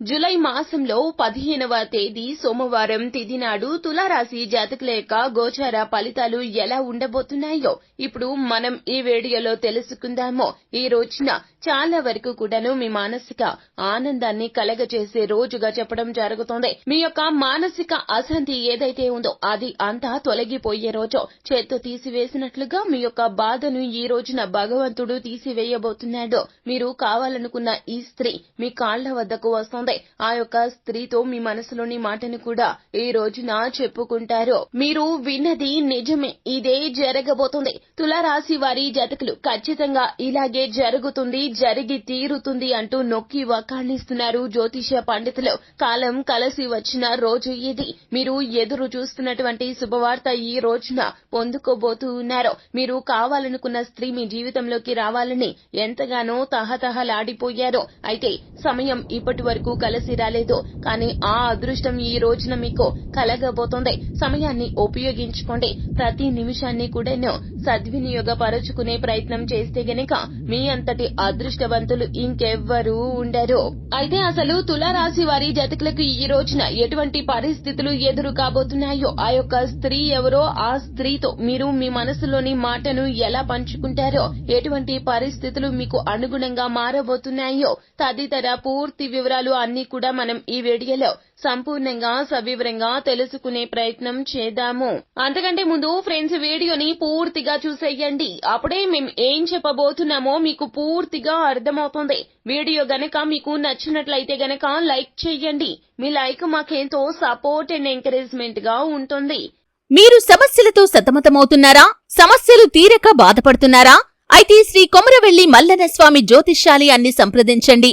July మాసంలో పదిహేనవ తేదీ సోమవారం తిథి నాడు తులారాశి జాతకుల యొక్క గోచార ఫలితాలు ఎలా ఉండబోతున్నాయో ఇప్పుడు మనం ఈ వీడియోలో తెలుసుకుందాము. ఈ రోజున చాలా వరకు కూడాను మీ మానసిక ఆనందాన్ని కలగజేసే రోజుగా చెప్పడం జరుగుతుంది. మీ యొక్క మానసిక అశాంతి ఏదైతే ఉందో అది అంతా తొలగిపోయే రోజు. చేత్తో తీసివేసినట్లుగా మీ యొక్క బాధను ఈ రోజున భగవంతుడు తీసివేయబోతున్నాడు. మీరు కావాలనుకున్న ఈ స్త్రీ మీ కాళ్ళ వద్దకు వస్తుంది. ఆ యొక్క స్త్రీతో మీ మనసులోని మాటను కూడా ఈ రోజున చెప్పుకుంటారు మీరు విన్నది నిజమే. ఇదే జరగబోతుంది. తులారాశి వారి జతకులు ఖచ్చితంగా ఇలాగే జరుగుతుంది జరిగి తీరుతుంది అంటూ నొక్కి వకాణిస్తున్నారు జ్యోతిష పండితులు. కాలం కలసి వచ్చిన రోజు ఇది. మీరు ఎదురు చూస్తున్నటువంటి శుభవార్త ఈ రోజున పొందుకోబోతూ ఉన్నారు మీరు కావాలనుకున్న స్త్రీ మీ జీవితంలోకి రావాలని ఎంతగానో తహతహలాడిపోయారు. అయితే సమయం ఇప్పటి వరకు కలిసి రాలేదు కానీ ఆ అదృష్టం ఈ రోజున మీకు కలగబోతోంది. సమయాన్ని ఉపయోగించుకోండి. ప్రతి నిమిషాన్ని కూడాను సద్వినియోగపరచుకునే ప్రయత్నం చేస్తే గనక మీ అంతటి అదృష్టవంతులు ఇంకెవ్వరూ ఉండరు. అయితే అసలు తులారాశి వారి జతకులకు ఈ రోజున ఎటువంటి పరిస్థితులు ఎదురు కాబోతున్నాయో? ఆ యొక్క స్త్రీ ఎవరో? ఆ స్త్రీతో మీరు మీ మనసులోని మాటను ఎలా పంచుకుంటారో? ఎటువంటి పరిస్థితులు మీకు అనుగుణంగా మారబోతున్నాయో? తదితర పూర్తి వివరాలు అన్ని కూడా మనం ఈ వీడియోలో సంపూర్ణంగా సవివరంగా తెలుసుకునే ప్రయత్నం చేద్దాము. అంతకంటే ముందు ఫ్రెండ్స్ వీడియోని పూర్తిగా చూసేయండి. అప్పుడే మేము ఏం చెప్పబోతున్నామో మీకు పూర్తిగా అర్థమవుతుంది. వీడియో గనక మీకు నచ్చినట్లయితే గనక లైక్ చేయండి. మీ లైక్ మాకేంతో సపోర్ట్ అండ్ ఎంకరేజ్మెంట్గా ఉంటుంది. మీరు సమస్యలతో సతమతమవుతున్నారా? సమస్యలు తీరక బాధపడుతున్నారా? అయితే శ్రీ కొమరవెల్లి మల్లన్న స్వామి జ్యోతిష్యాలయాన్ని సంప్రదించండి.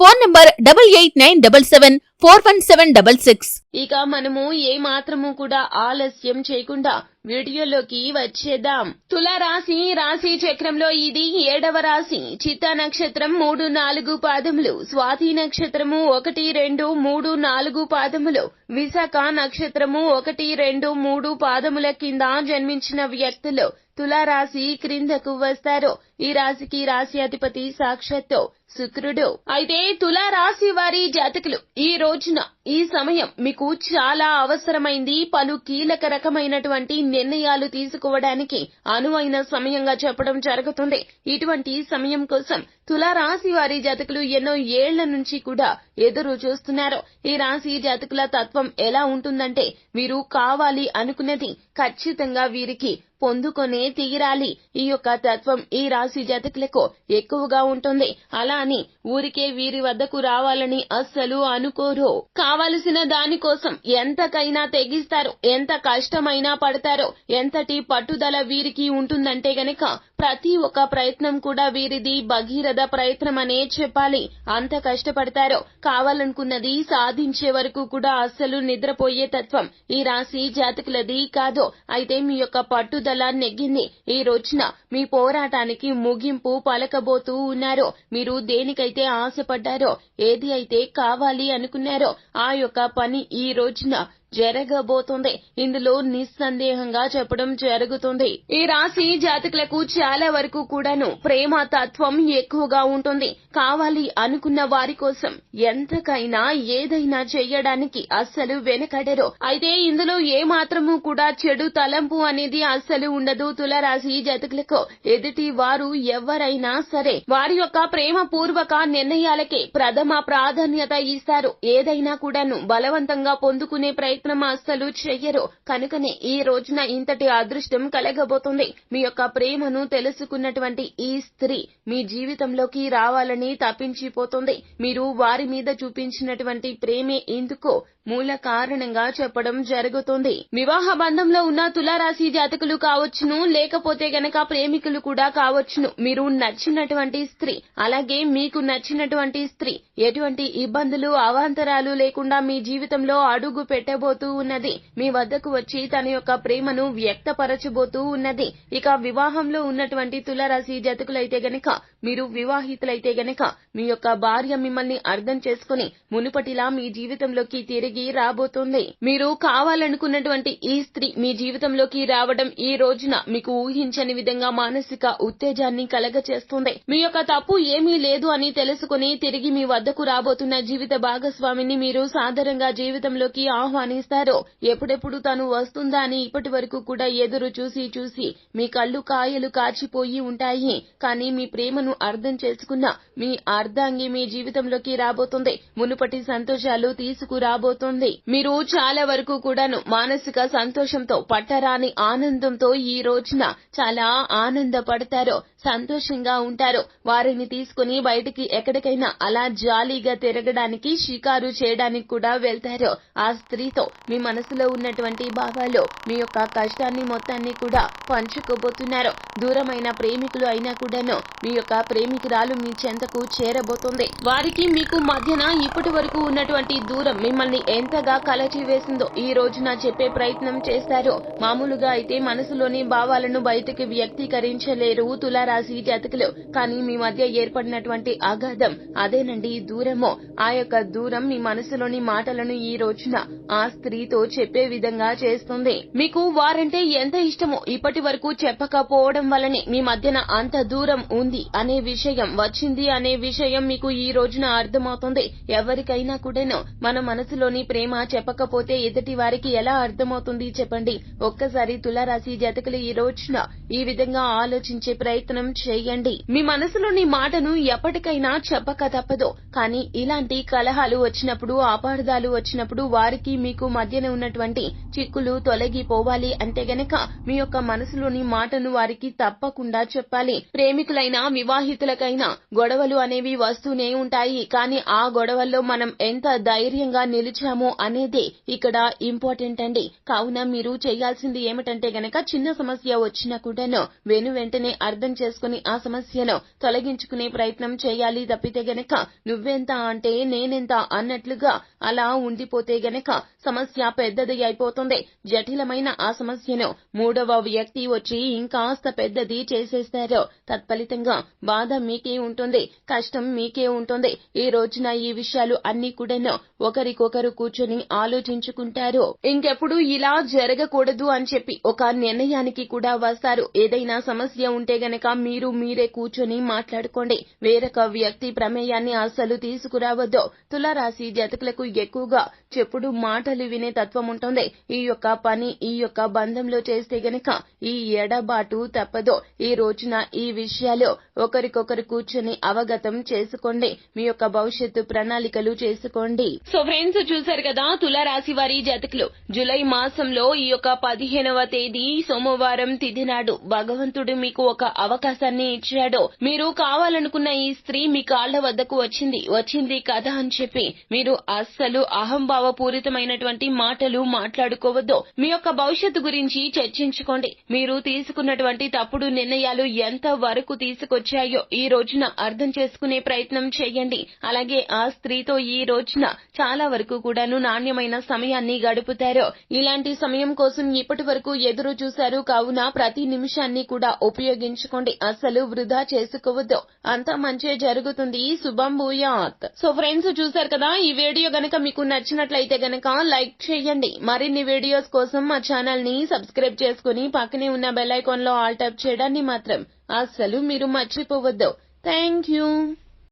Phone number double eight nine double seven four one seven double six. ఇక మనము ఏ మాత్రము కూడా ఆలస్యం చేయకుండా వీడియోలోకి వచ్చేద్దాం. తుల రాశి రాశి చక్రంలో ఇది ఏడవ రాశి. చిత్త నక్షత్రం మూడు నాలుగు పాదములు. స్వాతి నక్షత్రము ఒకటి రెండు మూడు నాలుగు పాదములు. విశాఖ నక్షత్రము ఒకటి రెండు మూడు పాదముల కింద జన్మించిన వ్యక్తులు తులారాశి క్రిందకు వస్తారు. ఈ రాశికి రాశి అధిపతి సాక్షాత్తు శుక్రుడు. అయితే తులారాశి వారి జాతకులు ఈ రోజున ఈ సమయం మీకు చాలా అవసరమైంది. పలు కీలక రకమైనటువంటి నిర్ణయాలు తీసుకోవడానికి అనువైన సమయంగా చెప్పడం జరుగుతుంది. ఇటువంటి సమయం కోసం తులారాశి వారి జాతకులు ఎన్నో ఏళ్ళ నుంచి కూడా ఎదురు చూస్తున్నారు. ఈ రాశి జాతకుల తత్వం ఎలా ఉంటుందంటే వీరు కావాలి అనుకున్నది ఖచ్చితంగా వీరికి పొందుకొనే తీరాలి. ఈ యొక్క తత్వం ఈ రాశి జాతకులకు ఎక్కువగా ఉంటుంది. అలా అని ఊరికే వీరి వద్దకు రావాలని అస్సలు అనుకోరు. కావలసిన దానికోసం ఎంతకైనా తెగిస్తారు. ఎంత కష్టమైనా పడతారో. ఎంతటి పట్టుదల వీరికి ఉంటుందంటే గనక ప్రతి ఒక్క ప్రయత్నం కూడా వీరిది భగీరథ ప్రయత్నం అనే చెప్పాలి. అంత కష్టపడతారో కావాలనుకున్నది సాధించే వరకు కూడా అస్సలు నిద్రపోయే తత్వం ఈ రాశి జాతకులది కాదు. అయితే మీ యొక్క పట్టుదల నెగ్గింది. ఈ రోజున మీ పోరాటానికి ముగింపు పలకబోతూ ఉన్నారో మీరు దేనికైతే ఆశపడ్డారో ఏది అయితే కావాలి అనుకున్నారో ఆ యొక్క పని ఈ రోజున జరగబోతుంది. ఇందులో నిస్సందేహంగా చెప్పడం జరుగుతుంది. ఈ రాశి జాతకులకు చాలా వరకు కూడాను ప్రేమ తత్వం ఎక్కువగా ఉంటుంది. కావాలి అనుకున్న వారి కోసం ఎంతకైనా ఏదైనా చేయడానికి అస్సలు వెనకడరు. అయితే ఇందులో ఏ మాత్రము కూడా చెడు తలంపు అనేది అస్సలు ఉండదు. తులరాశి జాతకులకు ఎదుటి వారు ఎవరైనా సరే వారి యొక్క ప్రేమ పూర్వక నిర్ణయాలకే ప్రథమ ప్రాధాన్యత ఇస్తారు. ఏదైనా కూడాను బలవంతంగా పొందుకునే ప్రయత్నం అస్సలు చెయ్యరు. కనుకనే ఈ రోజున ఇంతటి అదృష్టం కలగబోతుంది. మీ యొక్క ప్రేమను తెలుసుకున్నటువంటి ఈ స్త్రీ మీ జీవితంలోకి రావాలని తప్పించిపోతుంది. మీరు వారి మీద చూపించినటువంటి ప్రేమే ఎందుకో మూల కారణంగా చెప్పడం జరుగుతుంది. వివాహ బంధంలో ఉన్న తులారాశి జాతకులు కావచ్చును లేకపోతే గనక ప్రేమికులు కూడా కావచ్చును. మీరు నచ్చినటువంటి స్త్రీ అలాగే మీకు నచ్చినటువంటి స్త్రీ ఎటువంటి ఇబ్బందులు అవాంతరాలు లేకుండా మీ జీవితంలో అడుగు పెట్టబోతూ ఉన్నది. మీ వద్దకు వచ్చి తన యొక్క ప్రేమను వ్యక్తపరచబోతూ ఉన్నది. ఇక వివాహంలో ఉన్నటువంటి తులారాశి జాతకులైతే గనక మీరు వివాహితులైతే గనక మీ యొక్క భార్య మిమ్మల్ని అర్థం చేసుకుని మునుపటిలా మీ జీవితంలోకి తిరిగి రాబోతోంది. మీరు కావాలనుకున్నటువంటి ఈ స్త్రీ మీ జీవితంలోకి రావడం ఈ రోజున మీకు ఊహించని విధంగా మానసిక ఉత్తేజాన్ని కలగచేస్తుంది. మీ యొక్క తప్పు ఏమీ లేదు అని తెలుసుకుని తిరిగి మీ వద్దకు రాబోతున్న జీవిత భాగస్వామిని మీరు సాధారణంగా జీవితంలోకి ఆహ్వానిస్తారు. ఎప్పుడెప్పుడు తను వస్తుందా అని ఇప్పటి వరకు కూడా ఎదురు చూసి చూసి మీ కళ్ళు కాయలు కాచిపోయి ఉంటాయి. కానీ మీ ప్రేమను అర్థం చేసుకున్న మీ అర్ధాంగి మీ జీవితంలోకి రాబోతుంది. మునుపటి సంతోషాలు తీసుకురాబోతుంది. మీరు చాలా వరకు కూడాను మానసిక సంతోషంతో పట్టరాని ఆనందంతో ఈ రోజున చాలా ఆనందపడతారు సంతోషంగా ఉంటారు వారిని తీసుకుని బయటికి ఎక్కడికైనా అలా జాలీగా తిరగడానికి షికారు చేయడానికి కూడా వెళ్తారు ఆ స్త్రీతో మీ మనసులో ఉన్నటువంటి భావాలు మీ యొక్క కష్టాన్ని మొత్తాన్ని కూడా పంచుకోబోతున్నారు. దూరమైన ప్రేమికులు అయినా కూడాను మీ యొక్క ప్రేమికురాలు మీ చెంతకు చేరబోతుంది. వారికి మీకు మధ్యన ఇప్పటి వరకు ఉన్నటువంటి దూరం మిమ్మల్ని ఎంతగా కలచివేసిందో ఈ రోజున చెప్పే ప్రయత్నం చేశారో. మామూలుగా అయితే మనసులోని భావాలను బయటకు వ్యక్తీకరించలేరు తులారాశి జాతకులు. కానీ మీ మధ్య ఏర్పడినటువంటి అగాధం అదేనండి దూరము. ఆ యొక్క దూరం మీ మనసులోని మాటలను ఈ రోజున ఆ స్త్రీతో చెప్పే విధంగా చేస్తుంది. మీకు వారంటే ఎంత ఇష్టమో ఇప్పటి వరకు చెప్పకపోవడం వల్లనే మీ మధ్యన అంత దూరం ఉంది అనే విషయం వచ్చింది అనే విషయం మీకు ఈ రోజున అర్థమవుతుంది. ఎవరికైనా కూడాను మన మనసులోని ప్రేమ చెప్పకపోతే ఎదుటి వారికి ఎలా అర్థమవుతుంది చెప్పండి. ఒక్కసారి తులారాశి జతకులు ఈ రోజున ఈ విధంగా ఆలోచించే ప్రయత్నం చేయండి. మీ మనసులోని మాటను ఎప్పటికైనా చెప్పక తప్పదు. కానీ ఇలాంటి కలహాలు వచ్చినప్పుడు అపార్థాలు వచ్చినప్పుడు వారికి మీకు మధ్యన ఉన్నటువంటి చిక్కులు తొలగిపోవాలి అంటే గనక మీ యొక్క మనసులోని మాటను వారికి తప్పకుండా చెప్పాలి. ప్రేమికులైనా వివాహితులకైనా గొడవలు అనేవి వస్తూనే ఉంటాయి. కానీ ఆ గొడవల్లో మనం ఎంత ధైర్యంగా నిలిచి నిలిచామో అనేదే ఇక్కడ ఇంపార్టెంట్ అండి. కావున మీరు చేయాల్సింది ఏమిటంటే గనక చిన్న సమస్య వచ్చినా కూడాను వెను వెంటనే అర్థం చేసుకుని ఆ సమస్యను తొలగించుకునే ప్రయత్నం చేయాలి తప్పితే గనక నువ్వెంత అంటే నేనెంత అన్నట్లుగా అలా ఉండిపోతే గనక సమస్య పెద్దది అయిపోతుంది. జటిలమైన ఆ సమస్యను మూడవ వ్యక్తి వచ్చి ఇంకాస్త పెద్దది చేసేస్తారు. తత్ఫలితంగా బాధ మీకే ఉంటుంది కష్టం మీకే ఉంటుంది. ఈ రోజున ఈ విషయాలు అన్ని కూడాను ఒకరికొకరు కూర్చొని ఆలోచించుకుంటారు? ఇంకెప్పుడు ఇలా జరగకూడదు అని చెప్పి ఒక నిర్ణయానికి కూడా వస్తారు. ఏదైనా సమస్య ఉంటే గనక మీరు మీరే కూర్చొని మాట్లాడుకోండి. వేరొక వ్యక్తి ప్రమేయాన్ని అస్సలు తీసుకురావద్దు. తులారాశి జతకులకు ఎక్కువగా చెప్పుడు మాటలు వినే తత్వం ఉంటుంది. ఈ యొక్క పని ఈ యొక్క బంధంలో చేస్తే గనక ఈ ఎడబాటు తప్పదు. ఈ రోజున ఈ విషయాలు ఒకరికొకరు కూర్చొని అవగతం చేసుకోండి. మీ యొక్క భవిష్యత్తు ప్రణాళికలు చేసుకోండి. సో ఫ్రెండ్స్ చూశారు కదా తులారాశి వారి జాతకులు. జూలై మాసంలో ఈ యొక్క పదిహేనవ తేదీ సోమవారం తిథి నాడు. భగవంతుడు మీకు ఒక అవకాశాన్ని ఇచ్చాడు. మీరు కావాలనుకున్న ఈ స్త్రీ మీ కాళ్ళ వద్దకు వచ్చింది. వచ్చింది కదా అని చెప్పి మీరు అస్సలు అహంభావ పూరితమైనటువంటి మాటలు మాట్లాడుకోవద్దు. మీ యొక్క భవిష్యత్తు గురించి చర్చించుకోండి. మీరు తీసుకున్నటువంటి తప్పుడు నిర్ణయాలు ఎంత వరకు తీసుకొచ్చాయో ఈ రోజున అర్థం చేసుకునే ప్రయత్నం చేయండి. అలాగే ఆ స్త్రీతో ఈ రోజున చాలా వరకు కూడాను నాణ్యమైన సమయాన్ని గడుపుతారు. ఇలాంటి సమయం కోసం ఇప్పటి వరకు ఎదురు చూశారు. కావున ప్రతి నిమిషాన్ని కూడా ఉపయోగించుకోండి. అసలు వృధా చేసుకోవద్దు. అంతా మంచి జరుగుతుంది. శుభం భూయాత్. సో ఫ్రెండ్స్ చూశారు కదా? ఈ వీడియో గనక మీకు నచ్చినట్లయితే గనక లైక్ చేయండి. మరిన్ని వీడియోస్ కోసం మా ఛానల్ని సబ్స్క్రైబ్ చేసుకుని పక్కనే ఉన్న బెల్ ఐకాన్లో ఆల్ టైప్ చేయడాన్ని మాత్రం అస్సలు మీరు మర్చిపోవద్దు. Thank you.